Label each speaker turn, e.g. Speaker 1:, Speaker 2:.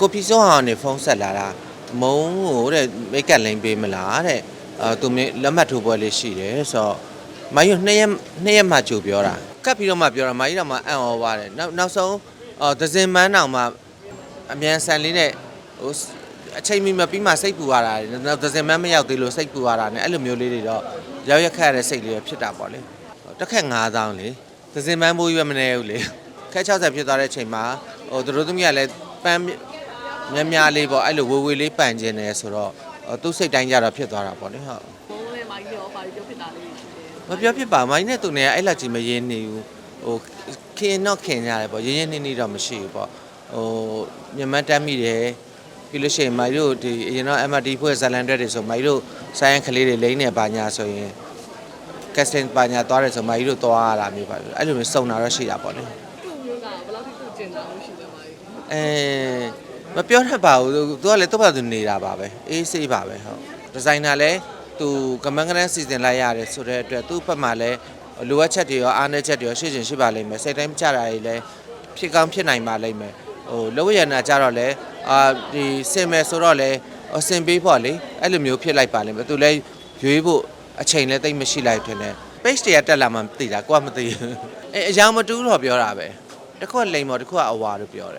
Speaker 1: ကိုဖီစောဟာနေဖုန်းဆက်လာတာမုံကိုတဲ့မိတ်ကပ်လိန်ပေးမလားတဲ့အာသူမြေလက်မှတ်ထိုးပွဲလေးရှိတယ်ဆိုတော့မိုင်းရနှစ်ရက်နှစ်ရက်မှကြိုပြောတာကပ်ပြီးတော့မှပြောတာမိုင်းတော့မှအံ့ဩပါတယ်နောက်နောက်ဆုံးအော်ဒဇင်မန်းတောင်မှအမြန်ဆန်လေးနဲ့ဟိုအချိန်မီမပြီးမှစိတ်ပူရတာတွေနောက်ဒဇင်မန်းမရောက်သေးလို့စိတ်ပူရတာ ਨੇ အဲ့လိုမျိုးလေးတွေတော့ရောက်ရက်ခတ်ရတဲ့စိတ်လေးဖြစ်တာပေါ့လေတစ်ခက်9000လေဒဇင်မန်းမိုးရွက်မနေဘူးလေခက်60ဖြစ်သွားတဲ့အချိန်မှာဟိုသူတို့သမီးကလည်းပန်း များများလေးပေါ့အဲ့လိုဝေဝေလေးပန်ကျင်တယ်ဆိုတော့ဟိုသူ့စိတ်တိုင်းကြတော့ဖြစ်သွားတာပေါ့လေဟုတ်
Speaker 2: ဘုံနဲ့မိုင်းရောပါပြီးပြောဖြစ်တာလေးရှိတယ်
Speaker 1: မပြောဖြစ်ပါမိုင်းနဲ့သူနဲ့အဲ့လောက်ကြီးမရင်းနေဘူးဟိုခင်တော့ခင်ကြတယ်ပေါ့ရင်းရင်းနှီးနှီးတော့မရှိဘူးပေါ့ဟိုမြန်မာတက်မိတယ်ပြီးလို့ရှိရင်မိုင်တို့ဒီအရင်တော့ MRT ဖွဲ့ဇလန်တက်တွေဆိုမိုင်တို့ဆိုင်းကလေးတွေလိမ့်နေပါညာဆိုရင်ကက်စတင်ပါညာသွားတယ်ဆိုမိုင်တို့သွားရတာမျိုးပါအဲ့လိုမျိုးစုံတာတော့ရှိတာပေါ့လေ အဲမပြောတတ်ပါဘူးသူကလည်းသူ့ဘာသူနေတာပါပဲအေးဆေးပါပဲဟုတ်ဒီဇိုင်နာလည်းသူကမန်းကရန်စီစဉ်လိုက်ရတယ်ဆိုတဲ့အတွက်သူ့ဘက်မှာလည်းလိုအပ်ချက်တွေရောအားနည်းချက်တွေရောရှိချင်ရှိပါလိမ့်မယ်စိတ်တိုင်းမကြတာတွေလည်းဖြစ်ကောင်းဖြစ်နိုင်ပါလိမ့်မယ်ဟိုလောရနာကြတော့လည်းအာဒီစင်မယ်ဆိုတော့လည်းအစင်ပေးဖို့လေအဲ့လိုမျိုးဖြစ်လိုက်ပါလိမ့်မယ်သူလည်းရွေးဖို့အချိန်လည်းတိတ်မရှိလိုက်ထင်တယ် page တွေကတက်လာမှမသိတာကိုကမသိဘူးအဲအယောင်မတူးတော့ပြောတာပဲ တစ်ခုကလိန်မော်တစ်ခုကအဝါလို့ပြောတယ်